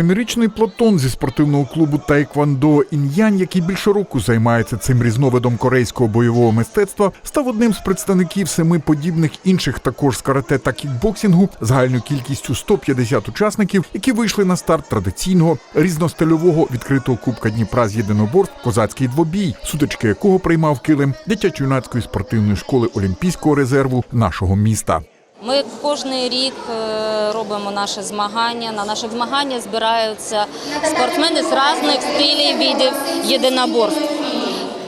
Семирічний Платон зі спортивного клубу Таеквондо Ін'янь, який більше року займається цим різновидом корейського бойового мистецтва, став одним з представників семи подібних інших також з карате та кікбоксингу загальною кількістю 150 учасників, які вийшли на старт традиційного різностильового відкритого кубка Дніпра з єдиноборств козацький двобій, сутички якого приймав килим дитячо-юнацької спортивної школи Олімпійського резерву нашого міста. Ми кожен рік е, робимо наші змагання. На наших змаганнях збираються спортсмени з різних стилів видів єдиноборств,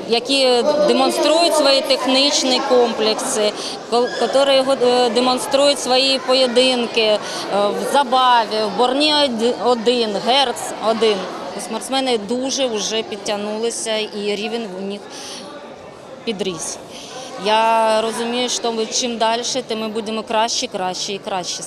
які демонструють свої технічні комплекси, які е, демонструють свої поєдинки е, в забаві, в борні один, герц один. Спортсмени дуже вже підтягнулися і рівень у них підріс. Я розумію, що ми чим далі, тим ми будемо краще, краще і краще.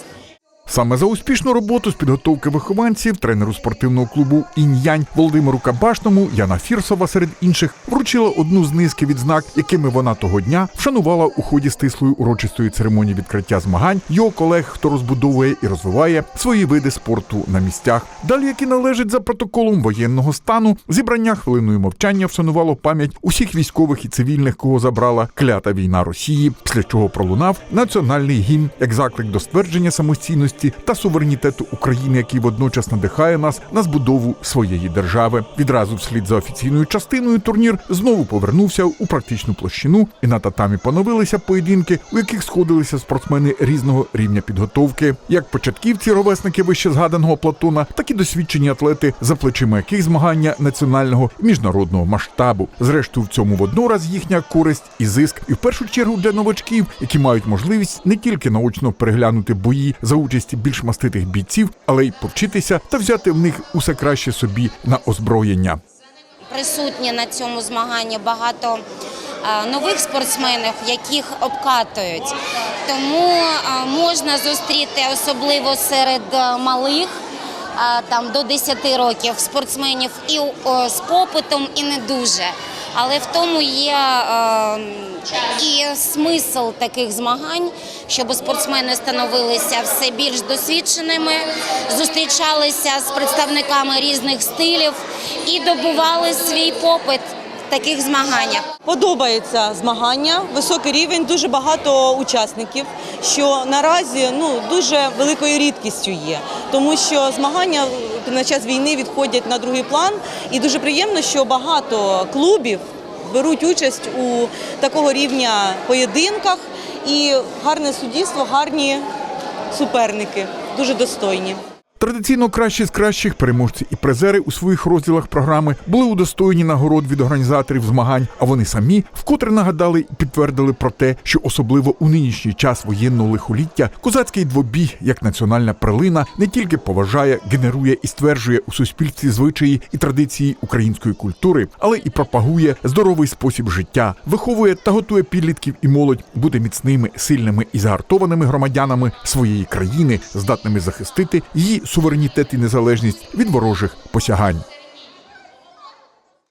Саме за успішну роботу з підготовки вихованців тренеру спортивного клубу Ін'янь Володимиру Кабашному Яна Фірсова серед інших вручила одну з низки відзнак, якими вона того дня вшанувала у ході стислої урочистої церемонії відкриття змагань його колег, хто розбудовує і розвиває свої види спорту на місцях. Далі, які належать за протоколом воєнного стану, зібрання хвилиною мовчання вшанувало пам'ять усіх військових і цивільних, кого забрала клята війна Росії, після чого пролунав національний гімн як заклик до ствердження самостійності та суверенітету України, який водночас надихає нас на збудову своєї держави. Відразу вслід за офіційною частиною турнір знову повернувся у практичну площину, і на татамі поновилися поєдинки, у яких сходилися спортсмени різного рівня підготовки, як початківці, ровесники вище згаданого Платона, так і досвідчені атлети, за плечима яких змагання національного і міжнародного масштабу. Зрештою, в цьому воднораз їхня користь і зиск, і в першу чергу для новачків, які мають можливість не тільки наочно переглянути бої за участі більш маститих бійців, але й повчитися та взяти в них усе краще собі на озброєння. Присутні на цьому змаганні багато е, нових спортсменів, яких обкатують. Тому е, можна зустріти особливо серед е, малих. Там до 10 років спортсменів і з попитом, і не дуже. Але в тому є е, і смисл таких змагань, щоб спортсмени становилися все більш досвідченими, зустрічалися з представниками різних стилів і добували свій попит в таких змаганнях. Подобається змагання, високий рівень, дуже багато учасників, що наразі ну дуже великою рідкістю є, тому що змагання на час війни відходять на другий план, і дуже приємно, що багато клубів беруть участь у такого рівня поєдинках, і гарне суддівство, гарні суперники, дуже достойні. Традиційно кращі з кращих переможці і призери у своїх розділах програми були удостоєні нагород від організаторів змагань. А вони самі вкотре нагадали і підтвердили про те, що особливо у нинішній час воєнного лихоліття козацький двобіг як національна прилина не тільки поважає, генерує і стверджує у суспільстві звичаї і традиції української культури, але і пропагує здоровий спосіб життя, виховує та готує підлітків і молодь бути міцними, сильними і загартованими громадянами своєї країни, здатними захистити її суверенітет і незалежність від ворожих посягань.